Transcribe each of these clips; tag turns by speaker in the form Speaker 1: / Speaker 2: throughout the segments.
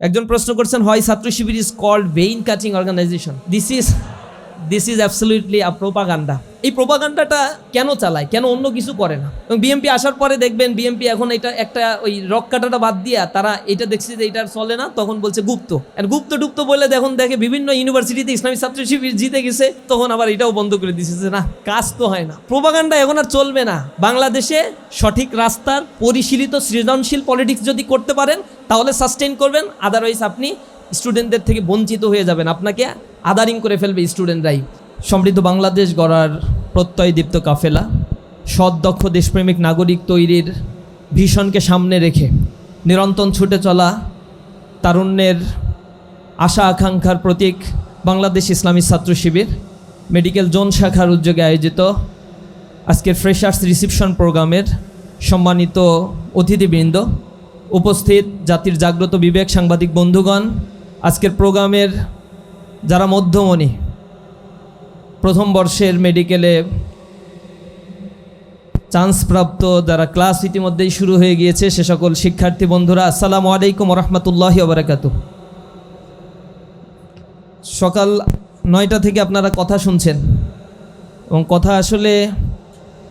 Speaker 1: একজন প্রশ্ন করছেন হয় Chhatra Shibir is called vein cutting organisation this is this is absolutely a propaganda এই প্রোপাগান্ডাটা কেন চালায়? কেন অন্য কিছু করে না? এবং বিএমপি আসার পরে দেখবেন বিএমপি এখন এটা একটা ওই রক কাটাটা বাদ দিয়া তারা এটা দেখছে যে এটা চলে না, তখন বলছে গুপ্ত। আর গুপ্ত টুপ্ত বলে দেখুন, দেখে বিভিন্ন ইউনিভার্সিটিতে ইসলামী ছাত্র শিবির জিতে গেছে, তখন আবার এটাও বন্ধ করে দিছে যে না, কাজ তো হয় না। প্রোপাগান্ডা এখন আর চলবে না। বাংলাদেশে সঠিক রাস্তার পরিশীলিত সৃজনশীল পলিটিক্স যদি করতে পারেন, তাহলে সাস্টেইন করবেন আদারওয়াইজ আপনি স্টুডেন্টদের থেকে বঞ্চিত হয়ে যাবেন। আপনাকে আদারিং করে ফেলবে স্টুডেন্টরাই সমৃদ্ধ বাংলাদেশ গড়ার প্রত্যয় দীপ্ত কাফেলা, সৎ, দক্ষ, দেশপ্রেমিক নাগরিক তৈরির ভীষণকে সামনে রেখে নিরন্তর ছুটে চলা তারুণ্যের আশা আকাঙ্ক্ষার প্রতীক বাংলাদেশ ইসলামী ছাত্র শিবির, মেডিকেল জোন শাখার উদ্যোগে আয়োজিত আজকের ফ্রেশার্স রিসিপশন প্রোগ্রামের সম্মানিত অতিথিবৃন্দ, উপস্থিত জাতির জাগ্রত বিবেক সাংবাদিক বন্ধুগণ আজকের প্রোগ্রামের যারা মধ্যমণি, প্রথম বর্ষের মেডিকেলে চান্সপ্রাপ্ত যারা ক্লাস ইতিমধ্যেই শুরু হয়ে গিয়েছে, সে সকল শিক্ষার্থী বন্ধুরা, আসসালামু আলাইকুম রহমতুল্লাহি ওবরাকাত সকাল নয়টা থেকে আপনারা কথা শুনছেন। এবং কথা আসলে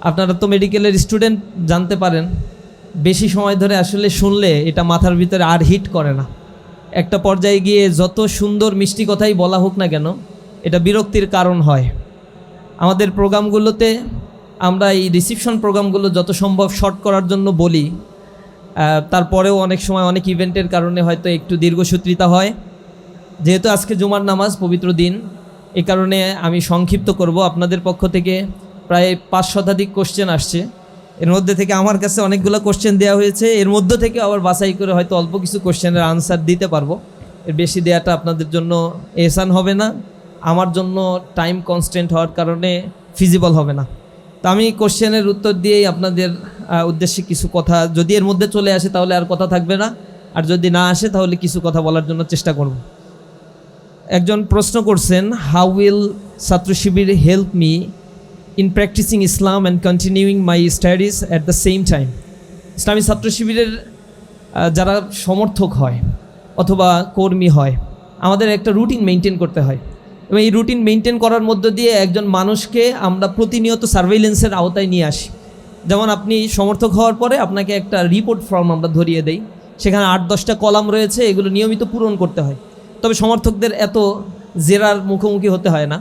Speaker 1: আপনারা তো মেডিকেলের স্টুডেন্ট জানতে পারেন, বেশি সময় ধরে আসলে শুনলে এটা মাথার ভিতরে আর হিট করে না। একটা পর্যায়ে গিয়ে যত সুন্দর মিষ্টি কথাই বলা হোক না কেন, এটা বিরক্তির কারণ হয়। আমাদের প্রোগ্রামগুলোতে আমরা এই রিসিপশন প্রোগ্রামগুলো যত সম্ভব শর্ট করার জন্য বলি। তারপরেও অনেক সময় অনেক ইভেন্টের কারণে হয়তো একটু দীর্ঘসূত্রিতা হয়। যেহেতু আজকে জুমার নামাজ, পবিত্র দিন, এ কারণে আমি সংক্ষিপ্ত করব। আপনাদের পক্ষ থেকে প্রায় পাঁচ শতাধিক কোশ্চেন আসছে। এর মধ্যে থেকে আমার কাছে অনেকগুলো কোশ্চেন দেওয়া হয়েছে। এর মধ্যে থেকে আবার বাছাই করে হয়তো অল্প কিছু কোশ্চেনের আনসার দিতে পারব। এর বেশি দেওয়াটা আপনাদের জন্য এহসান হবে না। আমার জন্য টাইম কনস্ট্যান্ট হওয়ার কারণে ফিজিবল হবে না। তো আমি কোশ্চেনের উত্তর দিয়েই আপনাদের উদ্দেশ্যে কিছু কথা, যদি এর মধ্যে চলে আসে তাহলে আর কথা থাকবে না। আর যদি না আসে তাহলে কিছু কথা বলার জন্য চেষ্টা করব। একজন প্রশ্ন করছেন how will Chhatra Shibir help me in practising Islam and continuing my studies at the same time Islami Chhatra শিবিরের যারা সমর্থক হয় অথবা কর্মী হয়, আমাদের একটা রুটিন মেনটেন করতে হয়। এবং এই রুটিন মেনটেন করার মধ্য দিয়ে একজন মানুষকে আমরা প্রতিনিয়ত সার্ভেইলেন্সের আওতায় নিয়ে আসি। যেমন আপনি সমর্থক হওয়ার পরে আপনাকে একটা রিপোর্ট ফর্ম আমরা ধরিয়ে দেই। সেখানে আট দশটা কলাম রয়েছে, এগুলো নিয়মিত পূরণ করতে হয়। তবে সমর্থকদের এত জেরার মুখোমুখি হতে হয় না।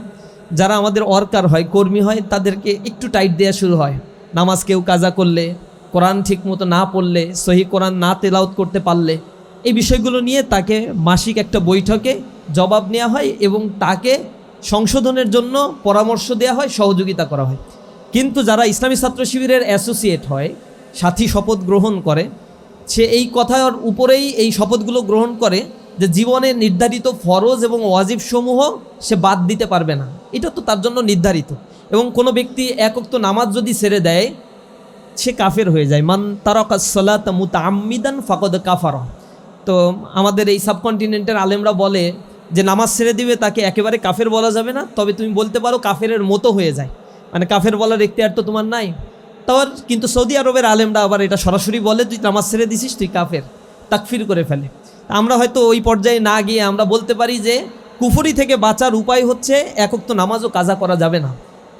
Speaker 1: যারা আমাদের অর্কার হয়, কর্মী হয়, তাদেরকে একটু টাইট দেওয়া শুরু হয়। নামাজ কেউ কাজা করলে, কোরআন ঠিক মতো না পড়লে, সহি কোরআন না তেলাউত করতে পারলে, এই বিষয়গুলো নিয়ে তাকে মাসিক একটা বৈঠকে জবাব নেওয়া হয় এবং তাকে সংশোধনের জন্য পরামর্শ দেওয়া হয়, সহযোগিতা করা হয়। কিন্তু যারা ইসলামী ছাত্র শিবিরের অ্যাসোসিয়েট হয়, সাথী শপথ গ্রহণ করে, সে এই কথার উপরেই এই শপথগুলো গ্রহণ করে যে জীবনে নির্ধারিত ফরজ এবং ওয়াজিবসমূহ সে বাদ দিতে পারবে না। এটা তো তার জন্য নির্ধারিত। এবং কোনো ব্যক্তি একক তো নামাজ যদি ছেড়ে দেয়, সে কাফের হয়ে যায়। মান তারকাসলাত মুতাআম্মিদান ফাকদ কাফার। তো আমাদের এই সাবকন্টিনেন্টের আলেমরা বলে যে, নামাজ ছেড়ে দিবে তাকে একেবারে কাফের বলা যাবে না। তবে তুমি বলতে পারো কাফেরের মতো হয়ে যায়। মানে কাফের বলার এখতিয়ার তো তোমার নাই। তার কিন্তু সৌদি আরবের আলেমরা আবার এটা সরাসরি বলে, তুই নামাজ ছেড়ে দিছিস, তুই কাফের। তাকফির করে ফেলে। আমরা হয়তো ওই পর্যায়ে না গিয়ে আমরা বলতে পারি যে কুফরি থেকে বাঁচার উপায় হচ্ছে একক তো নামাজও কাজা করা যাবে না।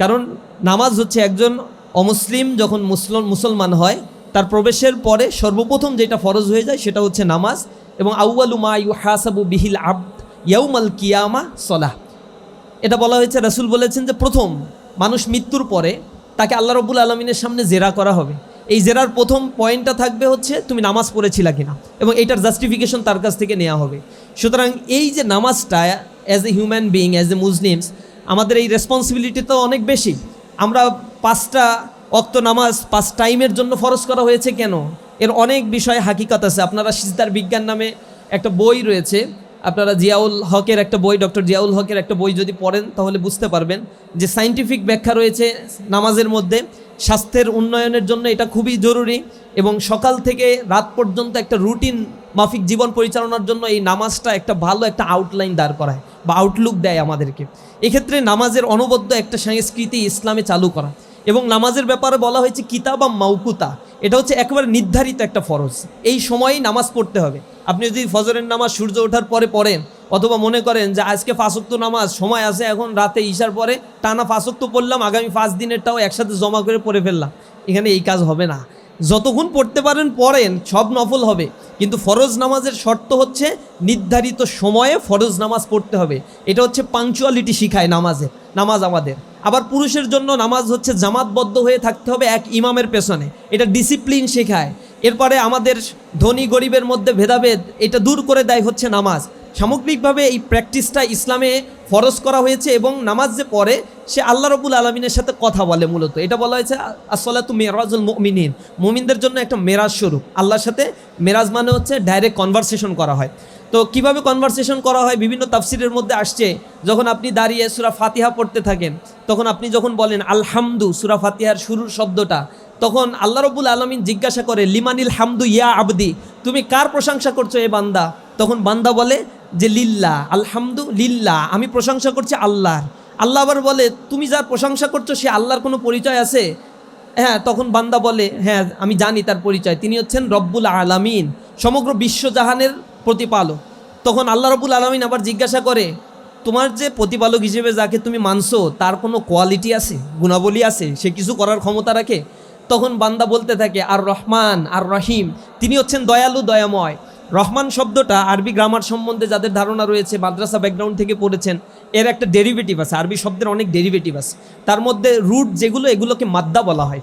Speaker 1: কারণ নামাজ হচ্ছে একজন অমুসলিম যখন মুসলম মুসলমান হয়, তার প্রবেশের পরে সর্বপ্রথম যেটা ফরজ হয়ে যায় সেটা হচ্ছে নামাজ এবং আউয়ালু মা ইউ হাসাবু বিহিল আব্দ ইয়াউমাল কিয়ামা সলাহ। এটা বলা হয়েছে, রাসূল বলেছেন যে প্রথম মানুষ মৃত্যুর পরে তাকে আল্লাহ রবুল আলমিনের সামনে জেরা করা হবে। এই জেরার প্রথম পয়েন্টটা থাকবে হচ্ছে তুমি নামাজ পড়েছিলা কিনা? এবং এটার জাস্টিফিকেশন তার কাছ থেকে নেওয়া হবে। সুতরাং এই যে নামাজটা as a human being as a Muslims আমাদের এই রেসপন্সিবিলিটি তো অনেক বেশি। আমরা পাঁচটা অক্ত নামাজ, পাঁচ টাইমের জন্য ফরজ করা হয়েছে কেন? এর অনেক বিষয়ে হাকিকত আছে। আপনারা সিজদার বিজ্ঞান নামে একটা বই রয়েছে। আপনারা জিয়াউল হকের একটা বই, ডক্টর জিয়াউল হকের একটা বই যদি পড়েন, তাহলে বুঝতে পারবেন যে সাইন্টিফিক ব্যাখ্যা রয়েছে নামাজের মধ্যে। স্বাস্থ্যের উন্নয়নের জন্য এটা খুবই জরুরি এবং সকাল থেকে রাত পর্যন্ত একটা রুটিন মাফিক জীবন পরিচালনার জন্য এই নামাজটা একটা ভালো একটা আউটলাইন দাঁড় করায় বা আউটলুক দেয় আমাদেরকে। এক্ষেত্রে নামাজের অনবদ্য একটা সংস্কৃতি ইসলামে চালু করা। এবং নামাজের ব্যাপারে বলা হয়েছে কিতাবা মাউকুতা। এটা হচ্ছে একেবারে নির্ধারিত একটা ফরজ। এই সময়ই নামাজ পড়তে হবে। আপনি যদি ফজরের নামাজ সূর্য ওঠার পরে পড়েন, অথবা মনে করেন যে আজকে ফাঁসক্ত নামাজ, সময় আছে এখন রাতে ঈশার পরে টানা ফাঁসক্ত পড়লাম, আগামী পাঁচ দিনেরটাও একসাথে জমা করে পড়ে ফেললাম। এখানে এই কাজ হবে না। যতক্ষণ পড়তে পারেন, পড়েন, সব নফল হবে। কিন্তু ফরজ নামাজের শর্ত হচ্ছে নির্ধারিত সময়ে ফরজ নামাজ পড়তে হবে। এটা হচ্ছে পাংচুয়ালিটি শিখায় নামাজের নামাজ আমাদের। আবার পুরুষের জন্য নামাজ হচ্ছে জামাতবদ্ধ হয়ে থাকতে হবে এক ইমামের পেছনে। এটা ডিসিপ্লিন শেখায়। এরপরে আমাদের ধনী গরিবের মধ্যে ভেদাভেদ, এটা দূর করে দেয় হচ্ছে নামাজ। সামগ্রিকভাবে এই প্র্যাকটিসটা ইসলামে ফরজ করা হয়েছে এবং নামাজ যে পড়ে, সে আল্লাহ রবুল আলমিনের সাথে কথা বলে মূলত। এটা বলা হয়েছে আসলাতু মেরাজুল মমিনিন। মুমিনদের জন্য একটা মেরাজ স্বরূপ। আল্লাহর সাথে মেরাজ মানে হচ্ছে ডাইরেক্ট কনভারসেশন করা হয়। তো কীভাবে কনভারসেশন করা হয়, বিভিন্ন তাফসিরের মধ্যে আসছে, যখন আপনি দাঁড়িয়ে সুরা ফাতিহা পড়তে থাকেন, তখন আপনি যখন বলেন আলহামদু, সুরা ফাতিহার শুরুর শব্দটা, তখন আল্লাহ রবুল আলমিন জিজ্ঞাসা করে, লিমানিল হামদু ইয়া আবদি, তুমি কার প্রশংসা করছ এ বান্দা? তখন বান্দা বলে যে, লিল্লা, আলহামদু লিল্লা, আমি প্রশংসা করছি আল্লাহর। আল্লাহ আবার বলে, তুমি যার প্রশংসা করছ, সে আল্লাহর কোনো পরিচয় আছে? হ্যাঁ তখন বান্দা বলে হ্যাঁ আমি জানি তার পরিচয়। তিনি হচ্ছেন রব্বুল আলামিন, সমগ্র বিশ্বজাহানের প্রতিপালক। তখন আল্লাহ রব্বুল আলমিন আবার জিজ্ঞাসা করে, তোমার যে প্রতিপালক হিসেবে যাকে তুমি মানছো, তার কোনো কোয়ালিটি আছে? গুণাবলী আছে? সে কিছু করার ক্ষমতা রাখে? তখন বান্দা বলতে থাকে, আর রহমান, আর রহিম, তিনি হচ্ছেন দয়ালু, দয়াময়। রহমান শব্দটা আরবি গ্রামার সম্বন্ধে যাদের ধারণা রয়েছে, মাদ্রাসা ব্যাকগ্রাউন্ড থেকে পড়েছেন, এর একটা ডেরিভেটিভ আছে, আরবি শব্দের অনেক ডেরিভেটিভ আছে। তার মধ্যে রুট যেগুলো, এগুলোকে মাদ্দা বলা হয়।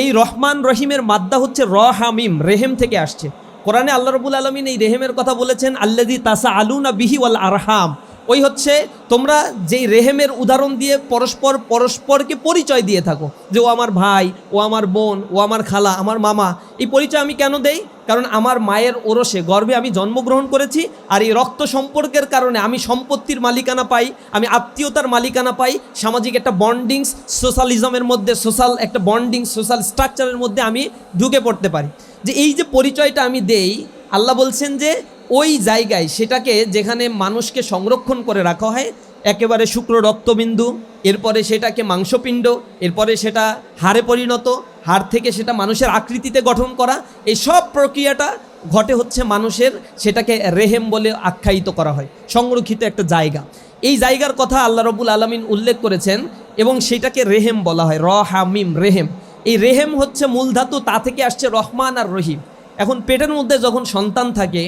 Speaker 1: এই রহমান, রহিমের মাদ্দা হচ্ছে র হামিম রেহেম থেকে আসছে। কোরআনে আল্লাহ রবুল আলমিন এই রেহেমের কথা বলেছেন আল্লাদি তাসা আলুনা বিহি ওয়াল আরহাম। ওই হচ্ছে তোমরা যেই রেহেমের উদাহরণ দিয়ে পরস্পর পরস্পরকে পরিচয় দিয়ে থাকো, যে ও আমার ভাই, ও আমার বোন, ও আমার খালা, আমার মামা। এই পরিচয় আমি কেন দেই? কারণ আমার মায়ের ওরসে গর্ভে আমি জন্মগ্রহণ করেছি, আর এই রক্ত সম্পর্কের কারণে আমি সম্পত্তির মালিকানা পাই, আমি আত্মীয়তার মালিকানা পাই, সামাজিক একটা বন্ডিংস, সোশ্যালিজমের মধ্যে, সোশ্যাল, একটা বন্ডিং সোশ্যাল স্ট্রাকচারের মধ্যে আমি ঢুকে পড়তে পারি। যে এই যে পরিচয়টা আমি দেই, আল্লাহ বলছেন যে ওই জায়গায় সেটাকে যেখানে মানুষকে সংরক্ষণ করে রাখা হয়, একেবারে শুক্র রক্তবিন্দু, এরপরে সেটাকে মাংসপিণ্ড, এরপরে সেটা হাড়ে পরিণত, হাড় থেকে সেটা মানুষের আকৃতিতে গঠন করা, এই সব প্রক্রিয়াটা ঘটে হচ্ছে মানুষের সেটাকে রেহেম বলে আখ্যায়িত করা হয়, সংরক্ষিত একটা জায়গা। এই জায়গার কথা আল্লাহ রবুল আলমিন উল্লেখ করেছেন এবং সেটাকে রেহেম বলা হয় র হামিম রেহেম। এই রেহেম হচ্ছে মূল ধাতু, তা থেকে আসছে রহমান আর রহিম। এখন পেটের মধ্যে যখন সন্তান থাকে,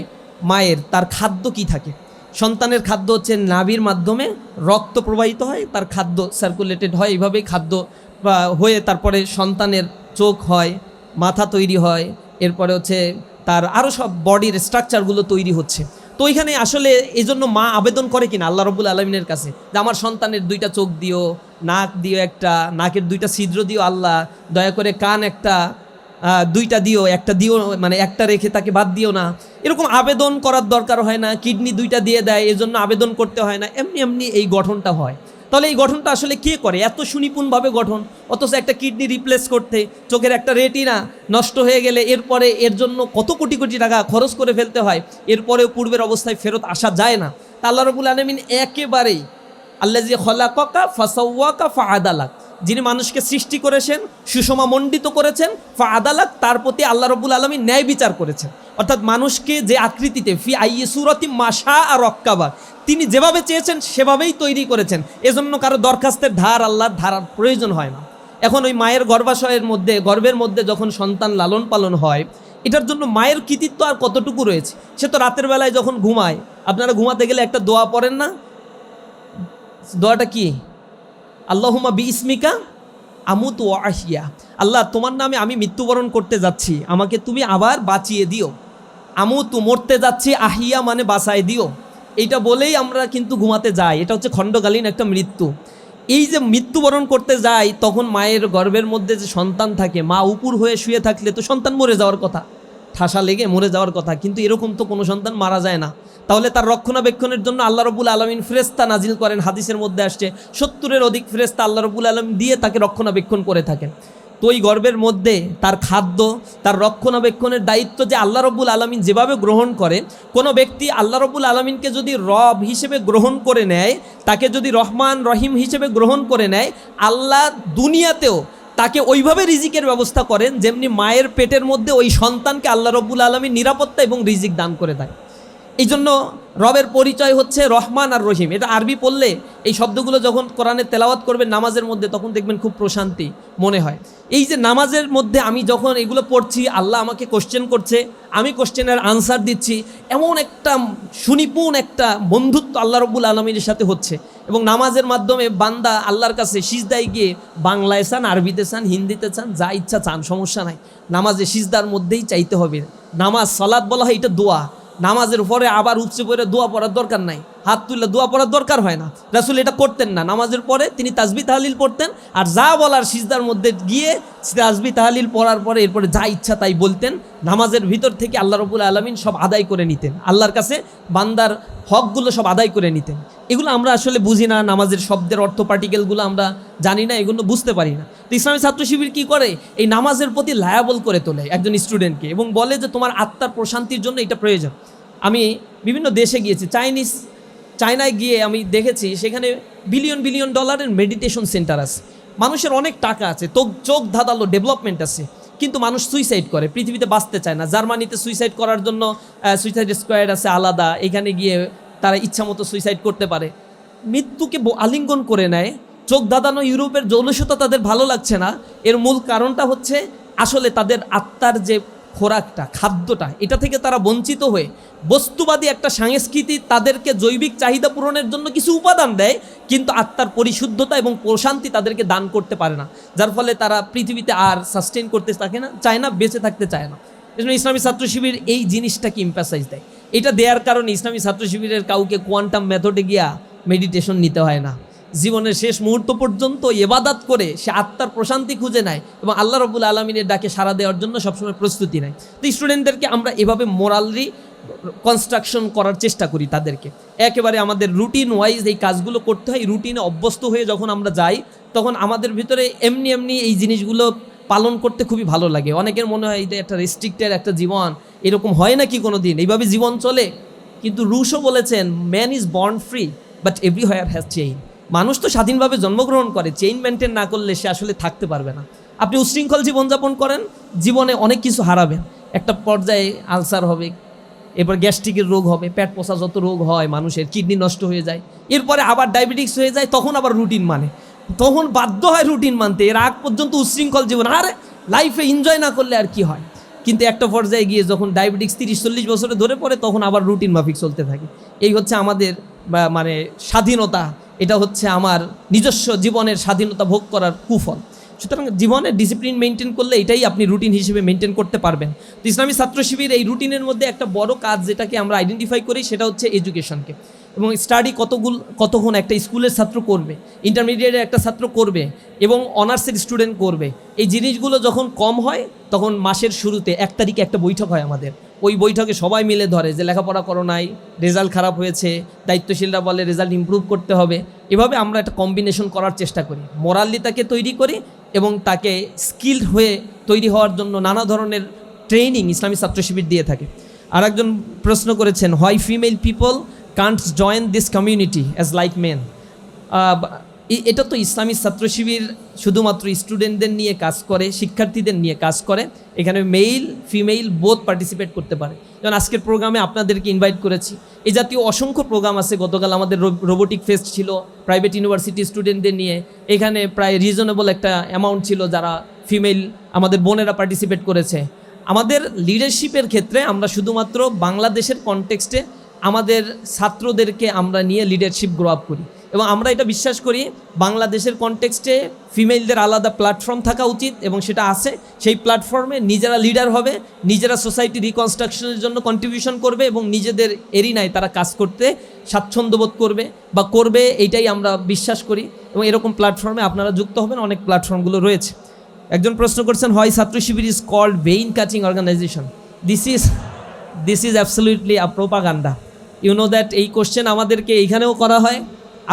Speaker 1: মায়ের, তার খাদ্য কি থাকে? সন্তানের খাদ্য হচ্ছে নাভির মাধ্যমে রক্ত প্রবাহিত হয়, তার খাদ্য সার্কুলেটেড হয়, এইভাবেই খাদ্য হয়ে তারপরে সন্তানের চোখ হয়, মাথা তৈরি হয়, এরপরে হচ্ছে তার আরও সব বডির স্ট্রাকচারগুলো তৈরি হচ্ছে। তো ওইখানে আসলে এই জন্য মা আবেদন করে কিনা আল্লাহ রবুল আলমিনের কাছে? যে আমার সন্তানের দুইটা চোখ দিও নাক দিও একটা, নাকের দুইটা ছিদ্র দিও আল্লাহ, দয়া করে কান একটা দুইটা দিও, একটা দিও মানে একটা রেখে তাকে বাদ দিও না। এরকম আবেদন করার দরকার হয় না, কিডনি দুইটা দিয়ে দেয়, এজন্য আবেদন করতে হয় না, এমনি এমনি এই গঠনটা হয়। তাহলে এই গঠনটা আসলে কে করে? এত সুনিপুণভাবে গঠন, অথচ একটা কিডনি রিপ্লেস করতে, চোখের একটা রেটিনা নষ্ট হয়ে গেলে এরপরে এর জন্য কত কোটি কোটি টাকা খরচ করে ফেলতে হয়, এরপরেও পূর্বের অবস্থায় ফেরত আসা যায় না। তা আল্লাহ রবুল আলমিন একেবারেই আল্লাহ খলাকা ফাসাউয়াকা ফা আদালাক যিনি মানুষকে সৃষ্টি করেছেন সুষমা মণ্ডিত করেছেন ফা আদালাক তার প্রতি আল্লাহ রবুল আলমী ন্যায় বিচার করেছেন। অর্থাৎ মানুষকে যে আকৃতিতে, ফি আইয়ে সুরতি মাসা আর রক্কাবা, তিনি যেভাবে চেয়েছেন, সেভাবেই তৈরি করেছেন। এজন্য কারও দরখাস্তের ধার আল্লাহর ধারার প্রয়োজন হয় না। এখন ওই মায়ের গর্ভাশয়ের মধ্যে, গর্ভের মধ্যে যখন সন্তান লালন পালন হয়, এটার জন্য মায়ের কৃতিত্ব আর কতটুকু রয়েছে? সে তো রাতের বেলায় যখন ঘুমায়, আপনারা ঘুমাতে গেলে একটা দোয়া পড়েন না? দোয়াটা কি? আল্লাহুমা বি ইসমিকা আমুত ও আহিয়া। আল্লাহ, তোমার নামে আমি মৃত্যুবরণ করতে যাচ্ছি। আমাকে তুমি আবার বাঁচিয়ে দিও। আমুতু মরতে যাচ্ছি, আহিয়া মানে বাঁচায় দিও। এইটা বলেই আমরা কিন্তু ঘুমাতে যাই। এটা হচ্ছে খণ্ডকালীন একটা মৃত্যু। এই যে মৃত্যুবরণ করতে যাই, তখন মায়ের গর্ভের মধ্যে যে সন্তান থাকে, মা উপুর হয়ে শুয়ে থাকলে তো সন্তান মরে যাওয়ার কথা। ঠাসা লেগে মরে যাওয়ার কথা। কিন্তু এরকম তো কোনো সন্তান মারা যায় না। তাহলে তার রক্ষণাবেক্ষণের জন্য আল্লাহ রবুল আলমিন ফ্রেস্তা নাজিল করেন। হাদিসের মধ্যে আসছে, সত্তরের অধিক ফ্রেস্তা আল্লাহ রবুল আলম দিয়ে তাকে রক্ষণাবেক্ষণ করে থাকেন। তো ওই গর্বের মধ্যে তার খাদ্য, তার রক্ষণাবেক্ষণের দায়িত্ব যে আল্লাহ রব্বুল আলমিন যেভাবে গ্রহণ করে, কোনো ব্যক্তি আল্লাহ রব্বুল আলমিনকে যদি রব হিসেবে গ্রহণ করে নেয়, তাকে যদি রহমান রহিম হিসেবে গ্রহণ করে নেয়, আল্লাহ দুনিয়াতেও তাকে ওইভাবে রিজিকের ব্যবস্থা করেন যেমনি মায়ের পেটের মধ্যে ওই সন্তানকে আল্লাহ রব্বুল আলমী নিরাপত্তা এবং রিজিক দান করে দেয়। এই জন্য রবের পরিচয় হচ্ছে রহমান আর রহিম। এটা আরবি পড়লে এই শব্দগুলো যখন কোরআনে তেলাওয়াত করবেন নামাজের মধ্যে, তখন দেখবেন খুব প্রশান্তি মনে হয়। এই যে নামাজের মধ্যে আমি যখন এগুলো পড়ছি, আল্লাহ আমাকে কোশ্চেন করছে, আমি কোশ্চেনের আনসার দিচ্ছি, এমন একটা সুনিপুণ একটা বন্ধুত্ব আল্লাহ রব্বুল আলমীর সাথে হচ্ছে। এবং নামাজের মাধ্যমে বান্দা আল্লাহর কাছে সিজদায় গিয়ে বাংলায় চান, আরবিতে চান, হিন্দিতে চান, যা ইচ্ছা চান, সমস্যা নাই। নামাজে সিজদার মধ্যেই চাইতে হবে। নামাজ সালাদ বলা হয় এটা দোয়া। নামাজের পরে আবার উপচে পড়ে দোয়া পড়ার দরকার নাই। হাত তুললে দোয়া পড়ার দরকার হয় না। রাসুল এটা করতেন না। নামাজের পরে তিনি তাজবি তাহলিল পড়তেন আর যা বলার সিজদার মধ্যে গিয়ে তাজবি তাহলিল পড়ার পরে এরপরে যা ইচ্ছা তাই বলতেন। নামাজের ভিতর থেকে আল্লাহ রবুল আলমিন সব আদায় করে নিতেন। আল্লাহর কাছে বান্দার হকগুলো সব আদায় করে নিতেন। এগুলো আমরা আসলে বুঝি না, নামাজের শব্দের অর্থ পার্টিকেলগুলো আমরা জানি না, এগুলো বুঝতে পারি না। তো ইসলামী ছাত্র শিবির কী করে? এই নামাজের প্রতি লায়াবল করে তোলে একজন স্টুডেন্টকে এবং বলে যে তোমার আত্মার প্রশান্তির জন্য এটা প্রয়োজন। আমি বিভিন্ন দেশে গিয়েছি, চাইনিজ, চায়নায় গিয়ে আমি দেখেছি, সেখানে বিলিয়ন বিলিয়ন ডলারের মেডিটেশন সেন্টার আছে। মানুষের অনেক টাকা আছে তো চোখ ধাঁধালো ডেভেলপমেন্ট আছে, কিন্তু মানুষ সুইসাইড করে, পৃথিবীতে বাঁচতে চায় না। জার্মানিতে সুইসাইড করার জন্য সুইসাইড স্কোয়ার আছে আলাদা, এখানে গিয়ে তারা ইচ্ছা মতো সুইসাইড করতে পারে। মৃত্যুকে আলিঙ্গন করে নেয়। চোখ দাদানো ইউরোপের জৌলসতা তাদের ভালো লাগছে না। এর মূল কারণটা হচ্ছে আসলে তাদের আত্মার যে খোরাকটা, খাদ্যটা, এটা থেকে তারা বঞ্চিত হয়ে বস্তুবাদী একটা সংস্কৃতি তাদেরকে জৈবিক চাহিদা পূরণের জন্য কিছু উপাদান দেয়, কিন্তু আত্মার পরিশুদ্ধতা এবং প্রশান্তি তাদেরকে দান করতে পারে না। যার ফলে তারা পৃথিবীতে আর সাস্টেন করতে থাকে না, চায় না, বেঁচে থাকতে চায় না। এজন্য ইসলামী ছাত্র শিবির এই জিনিসটাকে ইম্পাসাইজ দেয়। এটা দেওয়ার কারণে ইসলামী ছাত্র শিবিরের কাউকে কোয়ান্টাম মেথডে গিয়া মেডিটেশন নিতে হয় না। জীবনের শেষ মুহূর্ত পর্যন্ত এবাদাত করে সে আত্মার প্রশান্তি খুঁজে নেয় এবং আল্লাহ রবুল আলমিনের ডাকে সাড়া দেওয়ার জন্য সবসময় প্রস্তুতি নেয়। তো স্টুডেন্টদেরকে আমরা এভাবে মোরালি কনস্ট্রাকশন করার চেষ্টা করি তাদেরকে। একেবারে আমাদের রুটিন ওয়াইজ এই কাজগুলো করতে হয়। রুটিনে অভ্যস্ত হয়ে যখন আমরা যাই, তখন আমাদের ভিতরে এমনি এমনি এই জিনিসগুলো পালন করতে খুবই ভালো লাগে। অনেকের মনে হয় এটা একটা রেস্ট্রিক্টেড একটা জীবন, এরকম হয় নাকি কোনো দিন এইভাবে জীবন চলে? কিন্তু রুশও বলেছেন man is born free but everywhere has chain মানুষ তো স্বাধীনভাবে জন্মগ্রহণ করে চেইন মেনটেন না করলে সে আসলে থাকতে পারবে না। আপনি উশৃঙ্খল জীবনযাপন করেন, জীবনে অনেক কিছু হারাবেন। একটা পর্যায়ে আলসার হবে, এরপর গ্যাস্ট্রিকের রোগ হবে, পেট পচা যত রোগ হয়, মানুষের কিডনি নষ্ট হয়ে যায়। এরপরে আবার ডায়াবেটিক্স হয়ে যায়, তখন আবার রুটিন মানে। তখন বাধ্য হয় রুটিন মানতে। এর আগ পর্যন্ত উশৃঙ্খল জীবন। আর লাইফে এনজয় না করলে আর কি হয়? কিন্তু একটা পর্যায়ে গিয়ে যখন ডায়াবেটিক্স তিরিশ, চল্লিশ বছরে ধরে পড়ে, তখন আবার রুটিন মাফিক চলতে থাকে। এই হচ্ছে আমাদের মানে স্বাধীনতা। এটা হচ্ছে আমার নিজস্ব জীবনের স্বাধীনতা ভোগ করার কুফল। সুতরাং জীবনে ডিসিপ্লিন মেনটেন করলে এটাই আপনি রুটিন হিসেবে মেনটেন করতে পারবেন। তো ইসলামী ছাত্র শিবির এই রুটিনের মধ্যে একটা বড় কাজ যেটাকে আমরা আইডেন্টিফাই করি, সেটা হচ্ছে এডুকেশনকে এবং স্টাডি কতগুলো, কতক্ষণ একটা স্কুলের ছাত্র করবে ইন্টারমিডিয়েটের একটা ছাত্র করবে এবং অনার্সের স্টুডেন্ট করবে। এই জিনিসগুলো যখন কম হয়, তখন মাসের শুরুতে এক তারিখে একটা বৈঠক হয় আমাদের। ওই বৈঠকে সবাই মিলে ধরে যে লেখাপড়া করো নাই রেজাল্ট খারাপ হয়েছে, দায়িত্বশীলরা বলে রেজাল্ট ইমপ্রুভ করতে হবে। এভাবে আমরা একটা কম্বিনেশন করার চেষ্টা করি। মোরাল্লি তাকে তৈরি করি এবং তাকে স্কিল্ড হয়ে তৈরি হওয়ার জন্য নানা ধরনের ট্রেনিং ইসলামী ছাত্র শিবির দিয়ে থাকে। আর একজন প্রশ্ন করেছেন why female people can't join this community as like men এটা তো ইসলামী ছাত্র শিবির শুধুমাত্র স্টুডেন্টদের নিয়ে কাজ করে, শিক্ষার্থীদের নিয়ে কাজ করে। এখানে মেইল ফিমেইল বোধ পার্টিসিপেট করতে পারে। যেমন আজকের প্রোগ্রামে আপনাদেরকে ইনভাইট করেছি। এই জাতীয় অসংখ্য প্রোগ্রাম আছে। গতকাল আমাদের রোবোটিক ফেস্ট ছিল প্রাইভেট ইউনিভার্সিটি স্টুডেন্টদের নিয়ে। এখানে প্রায় রিজনেবল একটা অ্যামাউন্ট ছিল যারা ফিমেল আমাদের বোনেরা পার্টিসিপেট করেছে। আমাদের লিডারশিপের ক্ষেত্রে আমরা শুধুমাত্র বাংলাদেশের কনটেক্সটে আমাদের ছাত্রদেরকে আমরা নিয়ে লিডারশিপ গ্রো আপ করি। এবং আমরা এটা বিশ্বাস করি, বাংলাদেশের কনটেক্সটে ফিমেলদের আলাদা প্ল্যাটফর্ম থাকা উচিত এবং সেটা আছে। সেই প্ল্যাটফর্মে নিজেরা লিডার হবে, নিজেরা সোসাইটি রিকনস্ট্রাকশনের জন্য কন্ট্রিবিউশন করবে এবং নিজেদের এরিনায় তারা কাজ করতে স্বাচ্ছন্দ্যবোধ করবে বা করবে, এইটাই আমরা বিশ্বাস করি। এবং এরকম প্ল্যাটফর্মে আপনারা যুক্ত হবেন, অনেক প্ল্যাটফর্মগুলো রয়েছে। একজন প্রশ্ন করছেন, হয় Chhatra Shibir is called vein cutting organisation this is this is absolutely a propaganda you know that এই কোশ্চেন আমাদেরকে এইখানেও করা হয়।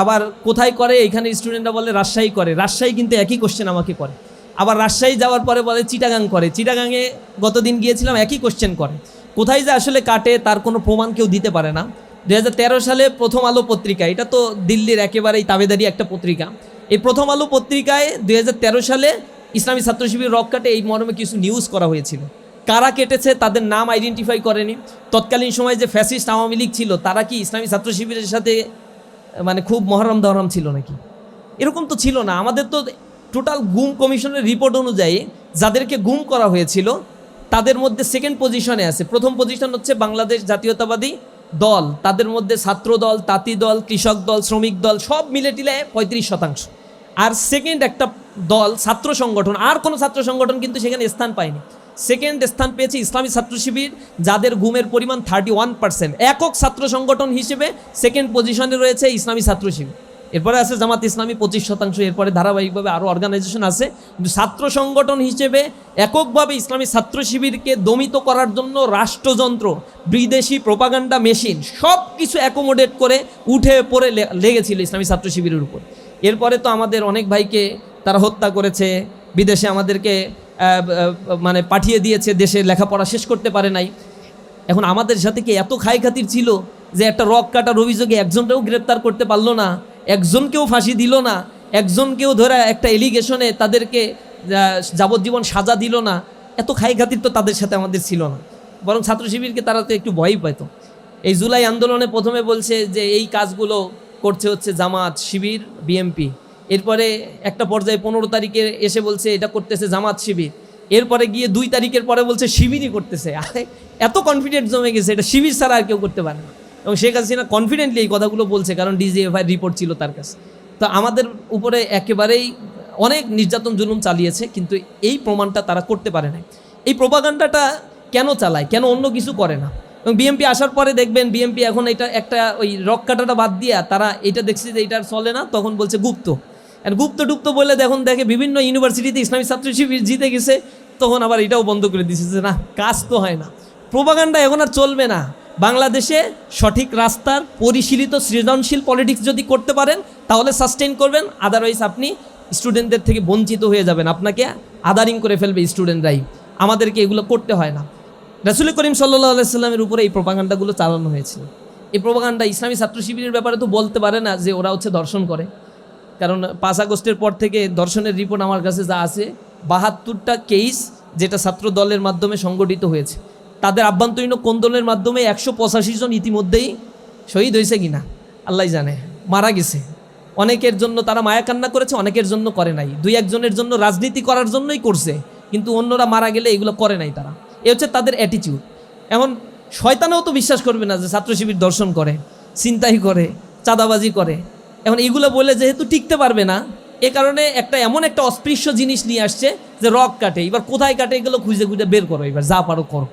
Speaker 1: আবার কোথায় করে? এখানে স্টুডেন্টরা বলে রাজশাহী করে। রাজশাহী কিন্তু একই কোশ্চেন আমাকে করে। আবার রাজশাহী যাওয়ার পরে বলে চিটাগাং করে। চিটাগাংয়ে গতদিন গিয়েছিলাম, একই কোশ্চেন করে। কোথায় যে আসলে কাটে, তার কোনো প্রমাণ কেউ দিতে পারে না। দু হাজার তেরো সালে প্রথম আলো পত্রিকা, এটা তো দিল্লির একেবারেই তাবেদারি একটা পত্রিকা। এই প্রথম আলো পত্রিকায় দু হাজার তেরো সালে ইসলামী ছাত্র শিবির রক কাটে, এই মর্মে কিছু নিউজ করা হয়েছিল। কারা কেটেছে, তাদের নাম আইডেন্টিফাই করেনি। তৎকালীন সময় যে ফ্যাসিস্ট আওয়ামী লীগ ছিল, তারা কি ইসলামী ছাত্র শিবিরের সাথে মানে খুব মহরম দহরম ছিল নাকি? এরকম তো ছিল না। আমাদের তো টোটাল গুম কমিশনের রিপোর্ট অনুযায়ী যাদেরকে গুম করা হয়েছিল, তাদের মধ্যে সেকেন্ড পজিশনে আছে। প্রথম পজিশন হচ্ছে বাংলাদেশ জাতীয়তাবাদী দল। তাদের মধ্যে ছাত্র দল, তাঁতি দল, কৃষক দল, শ্রমিক দল, সব মিলে টিলে পঁয়ত্রিশ শতাংশ। আর সেকেন্ড একটা দল, ছাত্র সংগঠন, আর কোনো ছাত্র সংগঠন কিন্তু সেখানে স্থান পায়নি। সেকেন্ড স্থান পেয়েছে ইসলামী ছাত্র শিবির, যাদের ঘুমের পরিমাণ থার্টি ওয়ান পার্সেন্ট একক ছাত্র সংগঠন হিসেবে সেকেন্ড পজিশনে রয়েছে ইসলামী ছাত্র শিবির। এরপরে আছে জামাত ইসলামী, পঁচিশ শতাংশ। এরপরে ধারাবাহিকভাবে আরও অর্গানাইজেশন আছে। কিন্তু ছাত্র সংগঠন হিসেবে এককভাবে ইসলামী ছাত্র শিবিরকে দমিত করার জন্য রাষ্ট্রযন্ত্র, বিদেশি প্রোপাগান্ডা মেশিন সব কিছু অ্যাকোমোডেট করে উঠে পড়ে লেগেছিল ইসলামী ছাত্র শিবিরের উপর। এরপরে তো আমাদের অনেক ভাইকে তারা হত্যা করেছে। বিদেশে আমাদেরকে মানে পাঠিয়ে দিয়েছে, দেশে লেখাপড়া শেষ করতে পারে নাই। এখন আমাদের সাথে কি এত খাই খাতির ছিল যে একটা রক কাটার অভিযোগে একজনকেও গ্রেপ্তার করতে পারল না, একজনকেও ফাঁসি দিল না, একজনকেও ধরে একটা এলিগেশনে তাদেরকে যাবজ্জীবন সাজা দিল না। এত খাই খাতির তো তাদের সাথে আমাদের ছিল না। বরং ছাত্র শিবিরকে তারা তো একটু ভয়ই পাইতো। এই জুলাই আন্দোলনে প্রথমে বলছে যে এই কাজগুলো করছে হচ্ছে জামাত, শিবির, বিএমপি। এরপরে একটা পর্যায়ে পনেরো তারিখে এসে বলছে, এটা করতেছে জামাত শিবির। এরপরে গিয়ে দুই তারিখের পরে বলছে, শিবিরই করতেছে। এত কনফিডেন্ট জমে গেছে, এটা শিবির ছাড়া আর কেউ করতে পারে না। এবং শেখ হাসিনা কনফিডেন্টলি এই কথাগুলো বলছে, কারণ ডিজিএফআই রিপোর্ট ছিল তার কাছে। তো আমাদের উপরে একেবারেই অনেক নির্যাতন জুলুম চালিয়েছে, কিন্তু এই প্রমাণটা তারা করতে পারে না এই প্রপাগান্ডাটা কেন চালায়? কেন অন্য কিছু করে না? এবং বিএমপি আসার পরে দেখবেন বিএমপি এখন এটা একটা ওই রক কাটাটা বাদ দিয়া তারা এটা দেখছে যে এটা চলে না, তখন বলছে গুপ্ত। আর গুপ্ত টুপ্ত বলে দেখুন, দেখে বিভিন্ন ইউনিভার্সিটিতে ইসলামী ছাত্র শিবির জিতে গেছে, তখন আবার এটাও বন্ধ করে দিছে যে না, কাজ তো হয় না। প্রোপাগান্ডা এখন আর চলবে না। বাংলাদেশে সঠিক রাস্তার পরিশীলিত সৃজনশীল পলিটিক্স যদি করতে পারেন, তাহলে সাস্টেন করবেন আদারওয়াইজ আপনি স্টুডেন্টদের থেকে বঞ্চিত হয়ে যাবেন। আপনাকে আদারিং করে ফেলবে স্টুডেন্টরাই আমাদেরকে এগুলো করতে হয় না। রাসুল করিম সাল্লাহ আলাইস্লামের উপরে এই প্রোপাগান্ডাগুলো চালানো হয়েছিল। এই প্রোপাগান্ডা ইসলামী ছাত্র শিবিরের ব্যাপারে তো বলতে পারে না যে ওরা হচ্ছে দর্শন করে। কারণ পাঁচ আগস্টের পর থেকে দর্শনের রিপোর্ট আমার কাছে যা আছে, বাহাত্তরটা কেস যেটা ছাত্র দলের মাধ্যমে সংগঠিত হয়েছে। তাদের আভ্যন্তরীণ কোন্দলের মাধ্যমে একশো পঁচাশি জন ইতিমধ্যেই শহীদ হয়েছে কিনা? আল্লাহ জানে, মারা গেছে। অনেকের জন্য তারা মায়া কান্না করেছে, অনেকের জন্য করে নাই। দুই একজনের জন্য রাজনীতি করার জন্যই করছে, কিন্তু অন্যরা মারা গেলে এগুলো করে নাই তারা। এ হচ্ছে তাদের অ্যাটিটিউড এখন শয়তানেও তো বিশ্বাস করবে না যে ছাত্র শিবির দর্শন করে চিন্তাই করে, চাঁদাবাজি করে। এখন এগুলো বলে যেহেতু টিকতে পারবে না, এ কারণে একটা এমন একটা অস্পৃশ্য জিনিস নিয়ে আসছে যে রক কাটে। এবার কোথায় কাটে এগুলো খুঁজে খুঁজে বের করো, এবার যা পারো করো।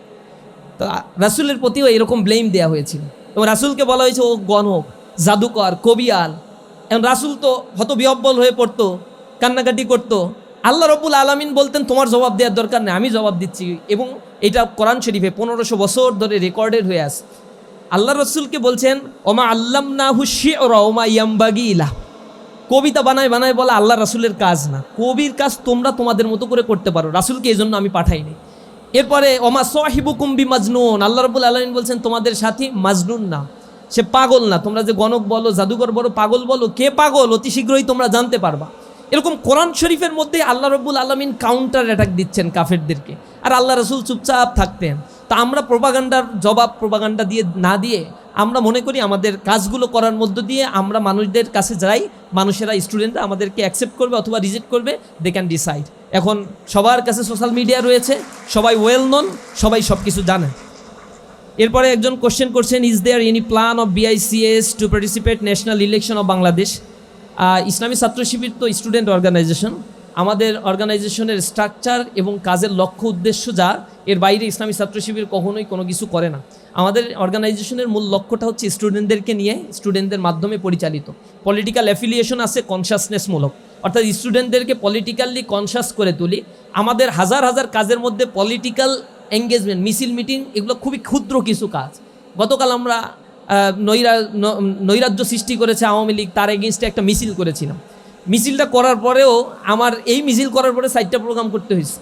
Speaker 1: তো রাসূলের প্রতিও এরকম ব্লেম দেওয়া হয়েছিল। এবং রাসূলকে বলা হয়েছে, ও গণক, জাদুকর, কবিয়াল। এখন রাসূল তো হত বিহব্বল হয়ে পড়তো, কান্নাকাটি করতো। আল্লাহ রবুল আলমিন বলতেন, তোমার জবাব দেওয়ার দরকার নেই, আমি জবাব দিচ্ছি। এবং এটা কোরআন শরীফে পনেরোশো বছর ধরে রেকর্ডেড হয়ে আছে। আল্লাহ রসুলকে বলছেন, ওমা আল্লাম না হুশি ওরা ওমা ইয়াম্বাগি ইলা কবিতা বানায় বানায় বলা আল্লাহ রাসুলের কাজ না। কবির কাজ তোমরা তোমাদের মতো করে করতে পারো। রাসুলকে এই জন্য আমি পাঠাইনি। এরপরে, ওমা সোহিবুকুম কুম্বি মাজনুন আল্লাহ রবুল আলমিন বলছেন, তোমাদের সাথী মাজনুন না। সে পাগল না। তোমরা যে গণক বলো, জাদুঘর বলো, পাগল বলো, কে পাগল? অতি শীঘ্রই তোমরা জানতে পারবা। এরকম কোরআন শরীফের মধ্যে আল্লাহ রব্বুল আলমিন কাউন্টার অ্যাটাক দিচ্ছেন কাফেরদেরকে। আর আল্লাহ রসুল চুপচাপ থাকতেন। তা আমরা প্রোপাগান্ডার, জবাব প্রোপাগান্ডা দিয়ে, না দিয়ে আমরা মনে করি আমাদের কাজগুলো করার মধ্য দিয়ে আমরা মানুষদের কাছে যাই, মানুষেরা স্টুডেন্টরা আমাদেরকে অ্যাকসেপ্ট করবে অথবা রিজেক্ট করবে দে ক্যান ডিসাইড এখন সবার কাছে সোশ্যাল মিডিয়া রয়েছে, সবাই ওয়েল নন সবাই সব কিছু জানে। এরপরে একজন কোশ্চেন করছেন is there any plan of BICS to participate national election of Bangladesh Islami Chhatra Shibir তো স্টুডেন্ট অর্গানাইজেশন আমাদের অর্গানাইজেশনের স্ট্রাকচার এবং কাজের লক্ষ্য উদ্দেশ্য যা, এর বাইরে ইসলামী ছাত্র শিবির কখনোই কোনো কিছু করে না। আমাদের অর্গানাইজেশনের মূল লক্ষ্যটা হচ্ছে স্টুডেন্টদেরকে নিয়ে, স্টুডেন্টদের মাধ্যমে পরিচালিত। পলিটিক্যাল অ্যাফিলিয়েশন আছে কনসাসনেসমূলক। অর্থাৎ স্টুডেন্টদেরকে পলিটিক্যালি কনসাস করে তুলি। আমাদের হাজার হাজার কাজের মধ্যে পলিটিক্যাল এঙ্গেজমেন্ট, মিছিল, মিটিং, এগুলো খুবই ক্ষুদ্র কিছু কাজ। গতকাল আমরা নৈরা নৈরাজ্য সৃষ্টি করেছে আওয়ামী লীগ, তার এগেনস্টে একটা মিছিল করেছিলাম। মিছিলটা করার পরেও আমার এই মিছিল করার পরে সাইটটা প্রোগ্রাম করতে হয়েছে।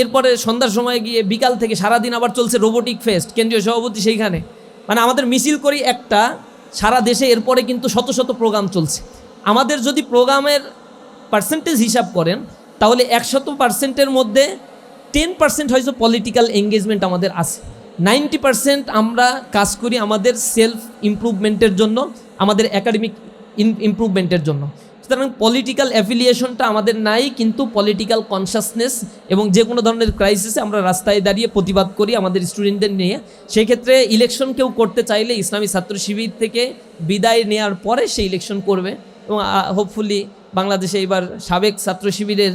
Speaker 1: এরপরে সন্ধ্যার সময় গিয়ে বিকাল থেকে সারাদিন আবার চলছে রোবোটিক ফেস্ট কেন্দ্রীয় সভাপতি সেইখানে। মানে আমাদের মিছিল করি একটা, সারা দেশে এরপরে কিন্তু শত শত প্রোগ্রাম চলছে। আমাদের যদি প্রোগ্রামের পার্সেন্টেজ হিসাব করেন, তাহলে একশত পার্সেন্টের মধ্যে টেন পার্সেন্ট হয়তো পলিটিক্যাল এঙ্গেজমেন্ট আমাদের আছে। নাইনটি পার্সেন্ট আমরা কাজ করি আমাদের সেলফ ইমপ্রুভমেন্টের জন্য, আমাদের একাডেমিক ইমপ্রুভমেন্টের জন্য। সুতরাং পলিটিক্যাল অ্যাফিলিয়েশনটা আমাদের নাই, কিন্তু পলিটিক্যাল কনসাসনেস এবং যে কোনো ধরনের ক্রাইসিসে আমরা রাস্তায় দাঁড়িয়ে প্রতিবাদ করি আমাদের স্টুডেন্টদের নিয়ে। সেই ক্ষেত্রে ইলেকশন কেউ করতে চাইলে ইসলামী ছাত্র শিবির থেকে বিদায় নেওয়ার পরে সে ইলেকশন করবে এবং হোপফুলি বাংলাদেশে এবার সাবেক ছাত্র শিবিরের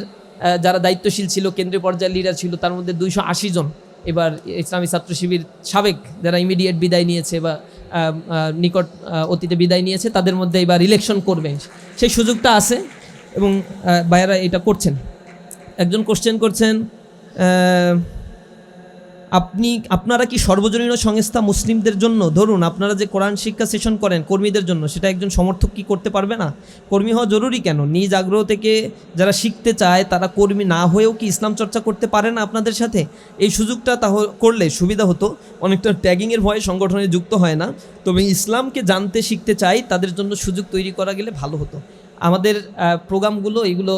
Speaker 1: যারা দায়িত্বশীল ছিল, কেন্দ্রীয় পর্যায়ের লিডার ছিল, তার মধ্যে দুইশো আশি জন এবার ইসলামী ছাত্র শিবির সাবেক, যারা ইমিডিয়েট বিদায় নিয়েছে বা নিকট অতীতে বিদায় নিয়েছে, তাদের মধ্যে এবার ইলেকশন করবে। সেই সুযোগটা আছে এবং ভাইয়ারা এটা করছেন। একজন কোশ্চেন করছেন আপনি, আপনারা কি সর্বজনীন সংস্থা মুসলিমদের জন্য, ধরুন আপনারা যে কোরআন শিক্ষা সেশন করেন কর্মীদের জন্য, সেটা একজন সমর্থক কি করতে পারবে না? কর্মী হওয়া জরুরি কেন? নিজ আগ্রহ থেকে যারা শিখতে চায়, তারা কর্মী না হয়েও কি ইসলাম চর্চা করতে পারে না আপনাদের সাথে? এই সুযোগটা তাহ, করলে সুবিধা হতো। অনেকটা ট্যাগিংয়ের ভয়ে সংগঠনে যুক্ত হয় না। তবে ইসলামকে জানতে শিখতে চাই, তাদের জন্য সুযোগ তৈরি করা গেলে ভালো হতো। আমাদের প্রোগ্রামগুলো এগুলো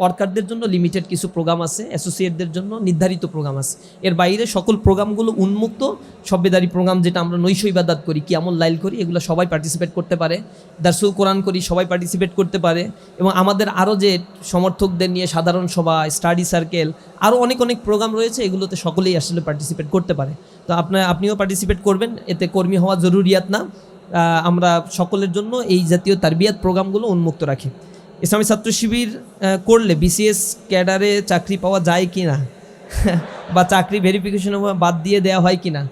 Speaker 1: ওয়ার্কারদের জন্য লিমিটেড কিছু প্রোগ্রাম আছে অ্যাসোসিয়েটদের জন্য নির্ধারিত প্রোগ্রাম আছে। এর বাইরে সকল প্রোগ্রামগুলো উন্মুক্ত সভ্যদারি প্রোগ্রাম যেটা আমরা নৈশ ইবাদাত করি কি আমল লাইল করি, এগুলো সবাই পার্টিসিপেট করতে পারে। দার্সুল কোরআন করি, সবাই পার্টিসিপেট করতে পারে। এবং আমাদের আরও যে সমর্থকদের নিয়ে সাধারণ সভা স্টাডি সার্কেল আরও অনেক অনেক প্রোগ্রাম রয়েছে, এগুলোতে সকলেই আসলে পার্টিসিপেট করতে পারে। তো আপনার আপনিও পার্টিসিপেট করবেন, এতে কর্মী হওয়া জরুরিয়াত না। আমরা সকলের জন্য এই জাতীয় তারবিয়াত প্রোগ্রামগুলো উন্মুক্ত রাখি। ইসলামী ছাত্র শিবির করলে বিসিএস ক্যাডারে চাকরি পাওয়া যায় কি না বা চাকরি ভেরিফিকেশন বাদ দিয়ে দেওয়া হয় কি না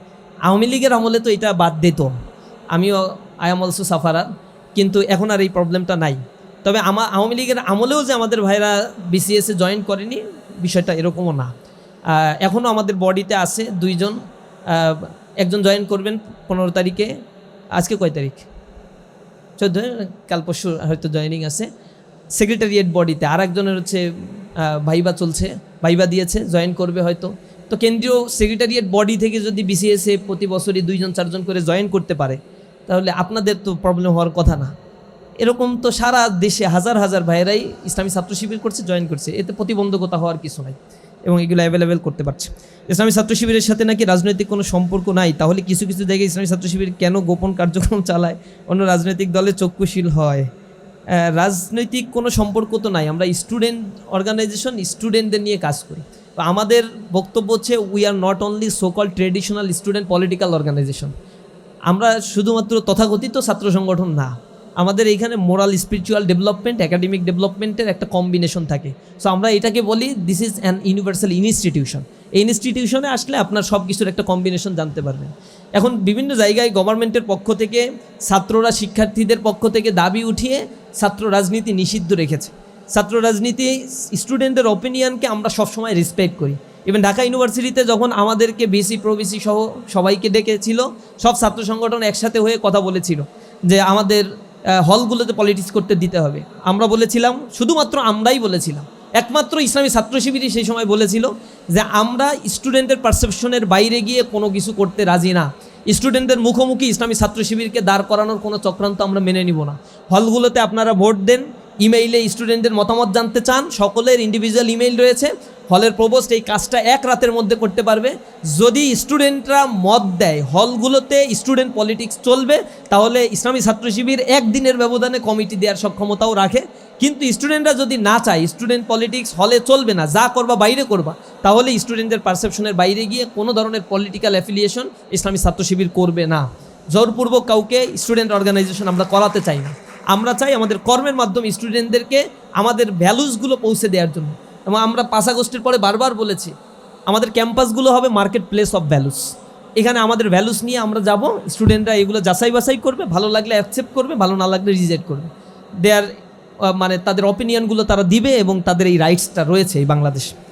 Speaker 1: আওয়ামী লীগের আমলে তো এটা বাদ দিত। আমিও আই এম অলসো সাফারার কিন্তু এখন আর এই প্রবলেমটা নাই। তবে আমার আওয়ামী লীগের আমলেও যে আমাদের ভাইরা বিসিএসে জয়েন করেনি, বিষয়টা এরকমও না। এখনও আমাদের বডিতে আছে দুইজন একজন জয়েন করবেন পনেরো তারিখে। আজকে কয় তারিখ? চোদ্দ কাল পরশু হয়তো জয়েনিং আছে। সেক্রেটারিয়েট বডিতে আর একজনের হচ্ছে ভাইবা চলছে, ভাইবা দিয়েছে জয়েন করবে হয়তো। তো কেন্দ্রীয় সেক্রেটারিয়েট বডি থেকে যদি বিসিএসএ প্রতি বছরই দুইজন, চারজন করে জয়েন করতে পারে, তাহলে আপনাদের তো প্রবলেম হওয়ার কথা না। এরকম তো সারা দেশে হাজার হাজার ভাইয়েরাই ইসলামী ছাত্র শিবির করছে জয়েন করছে। এতে প্রতিবন্ধকতা হওয়ার কিছু নাই এবং এগুলো অ্যাভেলেবেল করতে পারছে। ইসলামী ছাত্র শিবিরের সাথে নাকি রাজনৈতিক কোনো সম্পর্ক নাই, তাহলে কিছু কিছু জায়গায় ইসলামী ছাত্র শিবির কেন গোপন কার্যক্রম চালায়? অন্য রাজনৈতিক দলে চক্ষুশীল হয়। রাজনৈতিক কোনো সম্পর্ক তো নাই। আমরা স্টুডেন্ট অর্গানাইজেশন স্টুডেন্টদের নিয়ে কাজ করি। তো আমাদের বক্তব্য হচ্ছে we are not only so called traditional student political organisation আমরা শুধুমাত্র তথাকথিত ছাত্র সংগঠন না, আমাদের এইখানে মোরাল স্পিরিচুয়াল ডেভেলপমেন্ট একাডেমিক ডেভেলপমেন্টের একটা কম্বিনেশন থাকে। সো আমরা এটাকে বলি this is an universal institution এই ইনস্টিটিউশনে আসলে আপনার সব কিছুর একটা কম্বিনেশন জানতে পারবেন। এখন বিভিন্ন জায়গায় গভর্নমেন্টের পক্ষ থেকে, ছাত্ররা শিক্ষার্থীদের পক্ষ থেকে দাবি উঠিয়ে ছাত্র রাজনীতি নিষিদ্ধ রেখেছে। ছাত্র রাজনীতি স্টুডেন্টদের ওপিনিয়নকে আমরা সবসময় রেসপেক্ট করি। ইভেন ঢাকা ইউনিভার্সিটিতে যখন আমাদেরকে বিসি প্রবিসি সহ সবাইকে ডেকেছিল, সব ছাত্র সংগঠন একসাথে হয়ে কথা বলেছিল যে আমাদের হলগুলোতে পলিটিক্স করতে দিতে হবে। আমরা বলেছিলাম, শুধুমাত্র আমরাই বলেছিলাম। একমাত্র ইসলামী ছাত্র শিবিরই সেই সময় বলেছিল যে আমরা স্টুডেন্টের পারসেপশনের বাইরে গিয়ে কোনো কিছু করতে রাজি না। স্টুডেন্টদের মুখোমুখি ইসলামী ছাত্র শিবিরকে দাঁড় করানোর কোনো চক্রান্ত আমরা মেনে নিব না। হলগুলোতে আপনারা ভোট দেন ইমেইলে স্টুডেন্টদের মতামত জানতে চান, সকলের ইন্ডিভিজুয়াল ইমেইল রয়েছে। হলের প্রবোস্ট এই কাজটা এক রাতের মধ্যে করতে পারবে। যদি স্টুডেন্টরা মত দেয়, হলগুলোতে স্টুডেন্ট পলিটিক্স চলবে, তাহলে ইসলামী ছাত্র শিবির একদিনের ব্যবধানে কমিটি দেওয়ার সক্ষমতাও রাখে। কিন্তু স্টুডেন্টরা যদি না চায়, স্টুডেন্ট পলিটিক্স হলে চলবে না, যা করবা বাইরে করবা, তাহলে স্টুডেন্টদের পারসেপশনের বাইরে গিয়ে কোনো ধরনের পলিটিক্যাল অ্যাফিলিয়েশন ইসলামী ছাত্র শিবির করবে না। জোরপূর্বক কাউকে স্টুডেন্ট অর্গানাইজেশন আমরা করাতে চাই না। আমরা চাই আমাদের কর্মের মাধ্যমে স্টুডেন্টদেরকে আমাদের ভ্যালুসগুলো পৌঁছে দেওয়ার জন্য। এবং আমরা পাঁচ আগস্টের পরে বারবার বলেছি, আমাদের ক্যাম্পাসগুলো হবে মার্কেট প্লেস অফ ভ্যালুস এখানে আমাদের ভ্যালুস নিয়ে আমরা যাব স্টুডেন্টরা এগুলো যাচাই বাছাই করবে, ভালো লাগলে অ্যাকসেপ্ট করবে, ভালো না লাগলে রিজেক্ট করবে। দেয়ার মানে তাদের অপিনিয়নগুলো তারা দিবে এবং তাদের এই রাইটসটা রয়েছে এই বাংলাদেশে।